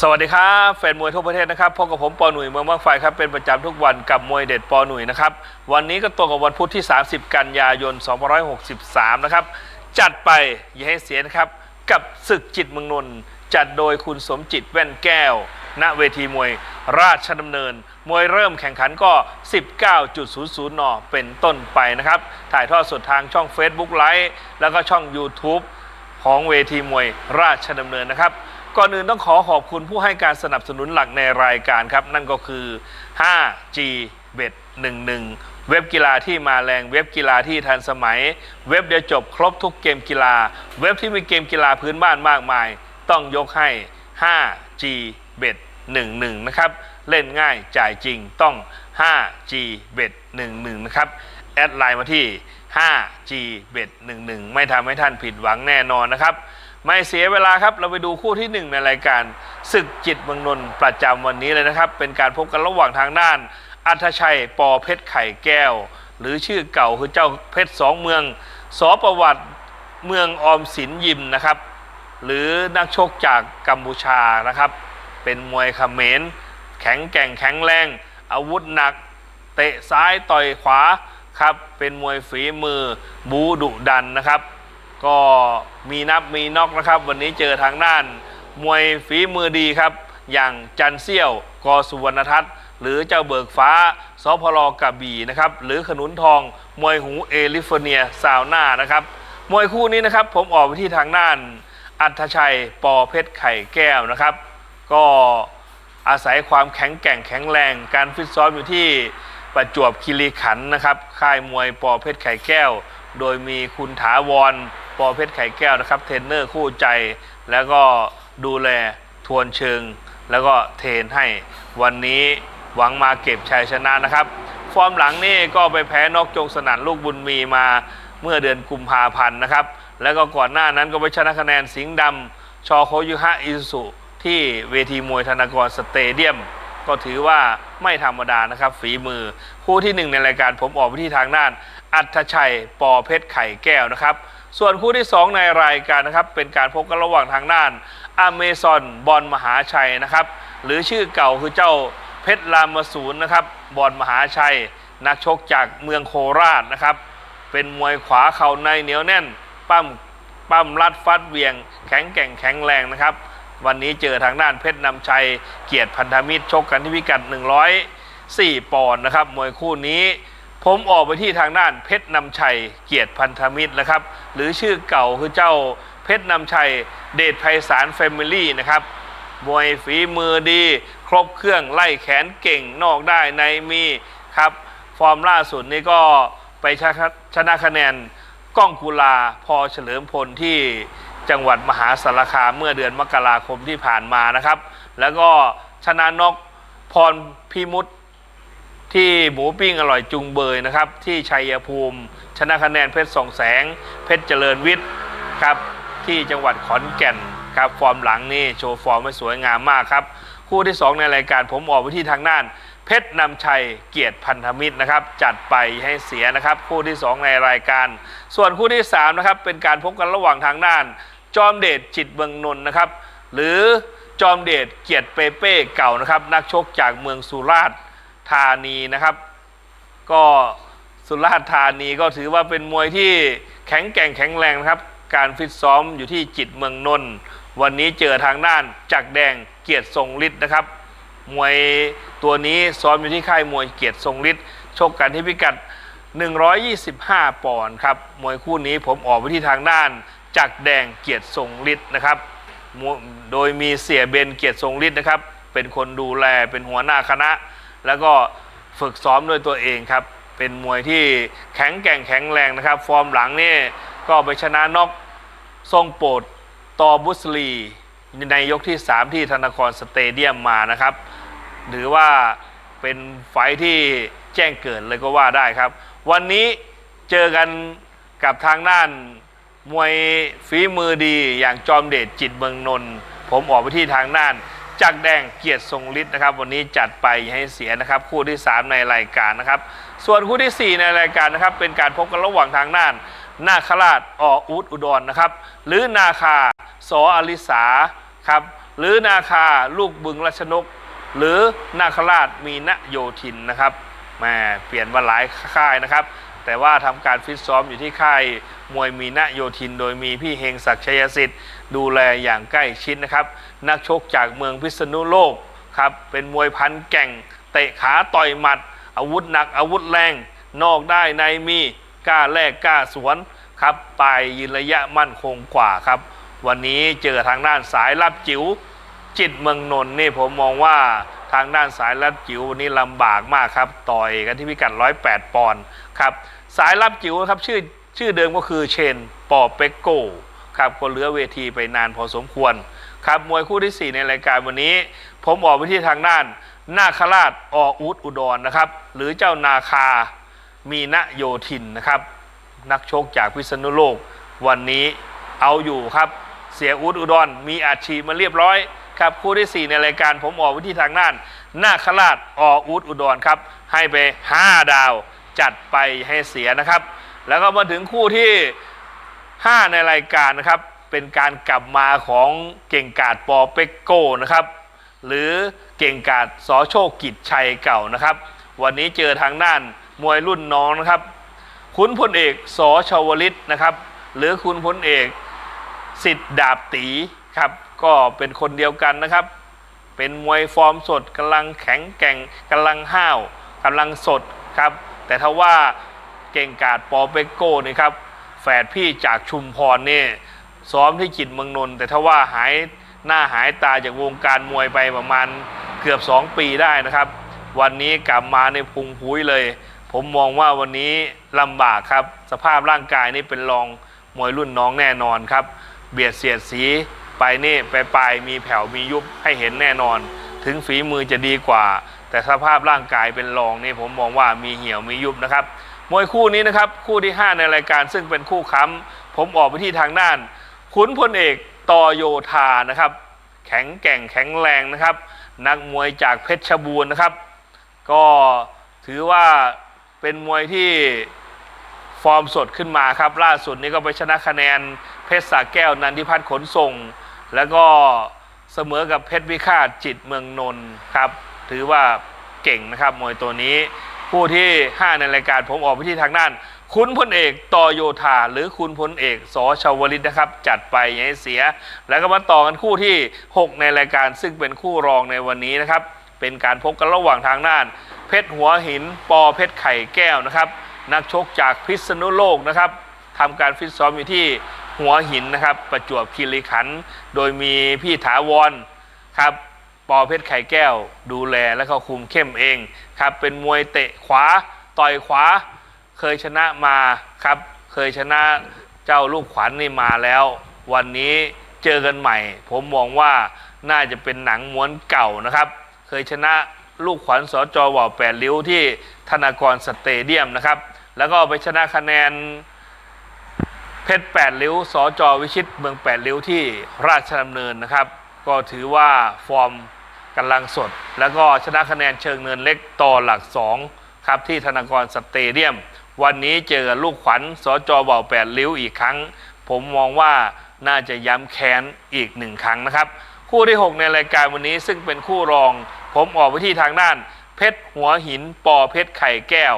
สวัสดีครับแฟนมวยทั่วประเทศนะครับพบกับผมปอหนุ่ยเมืองบางไฟครับเป็นประจำทุกวันกับมวยเด็ดปอหนุ่ยนะครับวันนี้ก็ตรงกับวันพุธที่ 30 กันยายน 2563 นะครับ จัดไปอย่าให้เสียนะครับ กับศึกจิตเมืองนนท์จัดโดยคุณสมจิตแว่นแก้ว ณเวทีมวยราชดำเนิน มวยเริ่มแข่งขันก็ 19.00 น เป็นต้นไปนะครับ ถ่ายทอดสดทางช่อง Facebook ไลฟ์แล้วก็ช่อง YouTube ของเวทีมวยราชดำเนินนะครับ ก่อนอื่นต้องขอขอบคุณผู้ให้การสนับสนุนหลักในรายการครับ นั่นก็คือ 5G Bet 11 เว็บกีฬาที่มาแรงเว็บกีฬาที่ทันสมัย เว็บเดียวจบครบทุกเกมกีฬา เว็บที่มีเกมกีฬาพื้นบ้านมากมาย ต้องยกให้ 5G Bet 11 นะครับ เล่นง่ายจ่ายจริงต้อง 5G Bet 11 นะครับ แอดไลน์มาที่ 5G Bet 11 ไม่ทำให้ท่านผิดหวังแน่นอนนะครับ ไม่เสียเวลาครับเราไปดูคู่ที่หนึ่งในรายการศึกจิตเมืองนนท์ประจำวันนี้เลยนะครับ เป็นการพบกันระหว่างทางด้าน อัธชัย ปอเพชรไข่แก้ว หรือชื่อเก่าคือเจ้าเพชรสองเมืองสอประวัติเมืองออมสินยิมนะครับ หรือนักชกจากกัมพูชานะครับ เป็นมวยเขมรแข็งแกร่งแข็งแรง อาวุธหนัก เตะซ้ายต่อยขวา ครับเป็นมวยฝีมือบูดุดันนะครับ ก็มีนับมีน็อกนะครับ วันนี้เจอทางด้าน มวยฝีมือดีครับ อย่างจันเซี่ยวกอสุวรรณทัศน์หรือเจ้าเบิกฟ้าสพลกระบี่นะครับหรือขนุนทอง มวยหูเอลิฟอร์เนียซาวน่านะครับมวยคู่นี้นะครับผมออกไปที่ทางด้าน อัธชัยปอเพชรไข่แก้วนะครับ ก็อาศัยความแข็งแกร่งแข็งแรง การฟิตซ้อมอยู่ที่ ประจวบคีรีขันธ์นะครับ ค่ายมวยปอเพชรไข่แก้ว โดยมีคุณถาวรปอเพชรไข่แก้วนะครับ เทรนเนอร์คู่ใจ แล้วก็ดูแลทวนเชิง แล้วก็เทรนให้วันนี้หวังมาเก็บชัยชนะนะครับ ฟอร์มหลังนี่ก็ไปแพ้นอกจกสนั่นลูกบุญมีมาเมื่อเดือนกุมภาพันธ์นะครับ แล้วก็ก่อนหน้านั้นก็ไปชนะคะแนนสิงห์ดำชอโคยุฮะอิสุที่เวทีมวยธนากรสเตเดียม ก็ถือว่าไม่ธรรมดานะครับ ฝีมือคู่ที่หนึ่งในรายการผมออกไปที่ทางด้าน อัธชัย ปอเพชรไข่แก้วนะครับ ส่วนคู่ที่ 2 ในรายการนะครับเป็นการพบกันระหว่างทางด้านอเมซอนบอลมหาชัยนะครับหรือชื่อเก่าคือเจ้าเพชรรามสูรนะครับบอลมหาชัย นักชกจากเมืองโคราชนะครับ เป็นมวยขวาเข่าในเหนียวแน่น ปั้มปั้มรัดฟัดเวียง แข็งแกร่งแข็งแรงนะครับ วันนี้เจอทางด้านเพชรนำชัย เกียรติพันธมิตรชกกันที่พิกัด 104 ปอนด์นะครับมวยคู่นี้ ผมออกไปที่ทางด้านเพชรนำชัย เกียรติพันธมิตรนะครับ หรือชื่อเก่าคือเจ้าเพชรนำชัย เดชไพศาลแฟมิลี่นะครับมวยฝีมือดี ครบเครื่องไล่แขนเก่งนอกได้ในมีครับ ฟอร์มล่าสุดนี้ก็ไปชนะชนะคะแนนก้องกุลาพอเฉลิมพลที่ จังหวัดมหาสารคามเมื่อเดือนมกราคมที่ผ่านมานะครับ แล้วก็ชนะนกพรพิมุตที่หมูปิ้งอร่อยจุงเบยนะครับ ที่ชัยภูมิ ชนะคะแนนเพชรสองแสง เพชรเจริญวิทย์ครับที่จังหวัดขอนแก่นครับฟอร์มหลังนี่โชว์ฟอร์มไม่สวยงามมากครับ คู่ที่ 2 ในรายการผมออกไปที่ทางด้าน เพชรนำชัยเกียรติพันธมิตรนะครับ จัดไปให้เสียนะครับ คู่ที่ 2 ในรายการ ส่วนคู่ที่3นะครับเป็นการพบกันระหว่างทางด้าน จอมเดชจิตเมืองนนท์นะครับ หรือจอมเดชเกียรติเปเป้เก่านะครับ นักชกจากเมืองสุราษฎร์ธานีนะครับ ก็สุราษฎร์ธานีก็ถือว่าเป็นมวยที่แข็งแกร่งแข็งแรงนะครับ การฟิตซ้อมอยู่ที่จิตเมืองนนท์วันนี้เจอทางด้านจักแดงเกียรติทรงฤทธิ์นะครับ มวยตัวนี้ซ้อมอยู่ที่ค่ายมวยเกียรติทรงฤทธิ์ชกกันที่พิกัด 125 ปอนด์ครับ มวยคู่นี้ผมออกไปที่ทางด้าน จักแดงเกียรติทรงฤทธิ์นะครับ โดยมีเสียเบนเกียรติทรงฤทธิ์นะครับ เป็นคนดูแลเป็นหัวหน้าคณะ แล้วก็ฝึกซ้อมด้วยตัวเองครับ เป็นมวยที่แข็งแกร่งแข็งแรงนะครับ ฟอร์มหลังนี่ก็ไปชนะนอกทรงโปรดตอบุสลีในยกที่ 3 ที่ธนครสเตเดียมมานะครับ หรือว่าเป็นไฟท์ที่แจ้งเกิดเลยก็ว่าได้ครับ วันนี้เจอกันกับทางด้าน มวยฝีมือดีอย่างจอมเดชจิตเมืองนนท์ผมออกไปที่ทางด้านจักแดงเกียรติทรงฤทธิ์นะครับ วันนี้จัดไปอย่าให้เสียนะครับ คู่ที่ 3 ในรายการนะครับ ส่วนคู่ทีสี่4 ในรายการนะครับ เป็นการพบกันระหว่างทางด้านนาคราชออุดอุดรนะครับ หรือนาคาสออลิสาครับหรือนาคาลูกบึงรัชนก หรือนาคราชมีณโยธินนะครับ ม่เปลี่ยนมาหลายค่ายนะครับ แต่ว่าทำการฟิตซ้อมอยู่ที่ค่ายมวยมีณโยธิน โดยมีพี่เฮงศักดิ์ชัยสิทธิ์ดูแลอย่างใกล้ชิดนะครับ นักชกจากเมืองพิษณุโลกครับเป็นมวยพันแก่งเตะขาต่อยหมัด อาวุธหนักอาวุธแรง นอกได้ในมีกล้าแลกกล้าสวนครับปลายยืนระยะมั่นคงกว่าครับ วันนี้เจอทางด้านสายลับจิ๋วจิตเมืองนนท์นี่ผมมองว่า ทางด้านสายลับจิ๋ววันนี้ลำบากมากครับ ต่อยกันที่พิกัด 108 ปอนด์ครับสายลับจิ๋วครับชื่อชื่อเดิมก็คือเชนปอเปโกครับก็เหลือเวทีไปนานพอสมควรครับมวยคู่ที่ 4 ในรายการวันนี้ ผมออกไปที่ทางด้านนาคราชออุดอุดรนนะครับ หรือเจ้านาคามีณโยธินนะครับ นักชกจากพิษณุโลก วันนี้เอาอยู่ครับ เสียอุดอุดรมีอาชีพมาเรียบร้อย ครับคู่ที่ 4 ในรายการผมออกไปที่ทางด้านนาคราชออุดอุดรครับ ให้ไป 5 ดาวจัดไปให้เสียนะครับ แล้วก็มาถึงคู่ที่ 5 ในรายการนะครับ เป็นการกลับมาของเก่งกาดปอเปกโก้นะครับ หรือเก่งกาดสอโชคกิจชัยเก่านะครับ วันนี้เจอทางด้านมวยรุ่นน้องนะครับ คุณพลเอกสอชวลิตนะครับ หรือคุณพลเอกสิทธิ์ดาบตี ครับก็เป็นคนเดียวกันนะครับ เป็นมวยฟอร์มสดกำลังแข็งแกร่งกำลังห้าวกำลังสดครับ แต่ถ้าว่าเก่งกาดปอเปโก้นี่ครับแฝดพี่จากชุมพรเนี่ยซ้อมที่จิตเมืองนนท์แต่ถ้าว่าหายหน้าหายตาจากวงการมวยไปประมาณเกือบ 2 ปีได้นะครับ วันนี้กลับมาในพุงพุ้ยเลย ผมมองว่าวันนี้ลำบากครับ สภาพร่างกายนี่เป็นรองมวยรุ่นน้องแน่นอนครับ เบียดเสียดสี ไปนี่ไปปลายมีแผ่วมียุบให้เห็นแน่นอน ถึงฝีมือจะดีกว่า แต่สภาพร่างกายเป็นรองนี่ผมมองว่ามีเหี่ยวมียุบนะครับมวยคู่นี้นะครับคู่ที่ 5 ในรายการซึ่งเป็นคู่ค้ำผมออกไปที่ทางด้าน ขุนพลเอกตอโยธานะครับ แข็งแกร่งแข็งแรงนะครับ นักมวยจากเพชรบูรณ์นะครับ ก็ถือว่าเป็นมวยที่ฟอร์มสดขึ้นมาครับ ล่าสุดนี้ก็ไปชนะคะแนนเพชรสาแก้วนันทิพัฒน์ขนส่ง แล้วก็เสมอกับเพชรวิฆาตจิตเมืองนนท์ครับ ถือว่าเก่งนะครับมวยตัวนี้ผู้ที่ 5 ในรายการผมออกไปที่ทางด้าน คุณพลเอกตอโยธาหรือคุณพลเอกสอชาวลิตนะครับ จัดไปอย่าให้เสีย แล้วก็มาต่อกันคู่ที่ 6 ในรายการซึ่งเป็นคู่รองในวันนี้นะครับ เป็นการพบกันระหว่างทางด้าน เพชรหัวหิน ปอเพชรไข่แก้วนะครับ นักชกจากพิษณุโลกนะครับทำการฟิตซ้อมอยู่ที่ หัวหินนะครับ ประจวบคีรีขันธ์โดยมีพี่ถาวรครับปอเพชรไข่แก้ว ดูแลและก็คุมเข้มเองครับเป็นมวยเตะขวาต่อยขวา เคยชนะมาครับ เคยชนะเจ้าลูกขวัญนนี่มาแล้ว วันนี้เจอกันใหม่ ผมมองว่าน่าจะเป็นหนังม้วนเก่านะครับ เคยชนะลูกขวัญสจว่าวแปดริ้วที่ธนากรสเตเดียมนะครับ แล้วก็ไปชนะคะแนน เพชรแปดริ้วสจวิชิตเมืองแปดริ้วที่ราชดำเนินนะครับ ก็ถือว่าฟอร์มกำลังสด แล้วก็ชนะคะแนนเชิงเนินเล็กต่อหลักสองครับที่ธนากรสเตเดียม วันนี้เจอลูกขวัญสจเบาแปดริ้วอีกครั้ง ผมมองว่าน่าจะย้ำแค้นอีกหนึ่งครั้งนะครับ คู่ที่ 6 ในรายการวันนี้ซึ่งเป็นคู่รอง ผมออกไปที่ทางด้าน เพชรหัวหินปอเพชรไข่แก้ว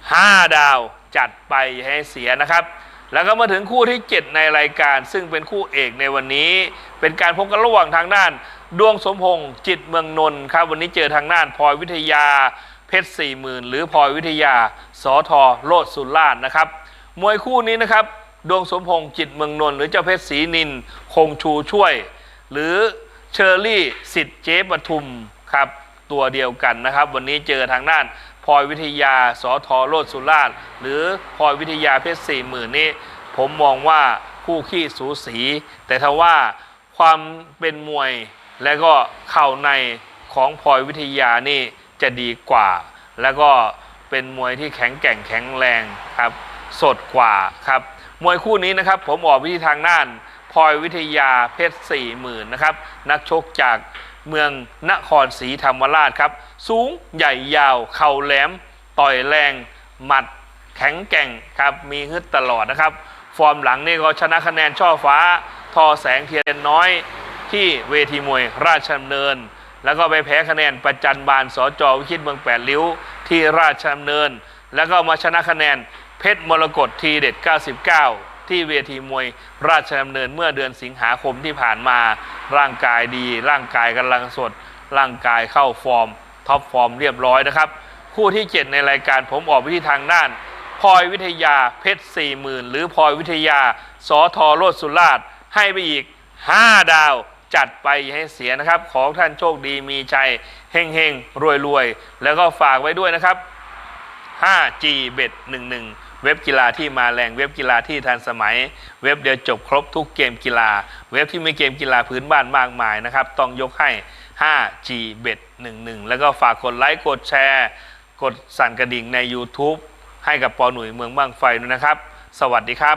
5 ดาวจัดไปให้เสียนะครับ แล้วก็มาถึงคู่ที่ 7 ในรายการ ซึ่งเป็นคู่เอกในวันนี้ เป็นการพบกันระหว่างทางด้าน ดวงสมพงษ์จิตเมืองนนท์ครับ วันนี้เจอทางด้านพลอยวิทยา เพชรสี่หมื่นหรือพลอยวิทยาสอทอโลดสุราชนะครับ มวยคู่นี้นะครับ ดวงสมพงษ์จิตเมืองนนท์หรือเจ้าเพชรศรีนินคงชูช่วย หรือเชอรี่สิทธิ์เจ๊ปทุมครับตัวเดียวกันนะครับ วันนี้เจอทางด้าน พลอยวิทยาสอทอโลดสุราช หรือพลอยวิทยาเพชรสี่หมื่นนี่ผมมองว่าคู่ขี้สูสี แต่ถ้าว่าความเป็นมวยและก็เข่าในของพลอยวิทยานี่จะดีกว่า แล้วก็เป็นมวยที่แข็งแกร่งแข็งแรงครับ สดกว่าครับ มวยคู่นี้นะครับ ผมออกไปที่ทางน่านพลอยวิทยาเพชรสี่หมื่นนะครับ นักชกจาก เมืองนครศรีธรรมราชครับ สูงใหญ่ยาว เข่าแหลม ต่อยแรง หมัด แข็งแกร่งครับ มีฮึดตลอดนะครับ ฟอร์มหลังนี่ก็ชนะคะแนนช่อฟ้า ทอแสงเทียนน้อย ที่เวทีมวยราชดำเนิน แล้วก็ไปแพ้คะแนนประจันบานสจอวิชิตเมืองแปดริ้ว ที่ราชดำเนิน แล้วก็มาชนะคะแนนเพชรมรกตทีเด็ด 99 ที่เวทีมวยราชดำเนินเมื่อเดือนสิงหาคมที่ผ่านมา ร่างกายดี ร่างกายกำลังสด ร่างกายเข้าฟอร์มท็อปฟอร์มเรียบร้อยนะครับ คู่ที่ 7 ในรายการผมออกไปที่ทางด้านพลอยวิทยาเพชรสี่หมื่นหรือพลอยวิทยาสอทอโรดสุราชให้ไปอีก 5 ดาวจัดไปให้เสียนะครับ ของท่านโชคดีมีใจเฮงเฮงรวยรวยๆแล้วก็ฝากไว้ด้วยนะครับ 5G Bet 11 เว็บกีฬาที่มาแรงเว็บกีฬาที่ทันสมัย เว็บเดียวจบครบทุกเกมกีฬา เว็บที่มีเกมกีฬาพื้นบ้านมากมายนะครับ ต้องยกให้ 5G Bet 11 แล้วก็ฝากกดไลค์กดแชร์ กดสั่นกระดิ่งใน YouTube ให้กับปอหนุ่ยเมืองบ้างไฟด้วยนะครับ สวัสดีครับ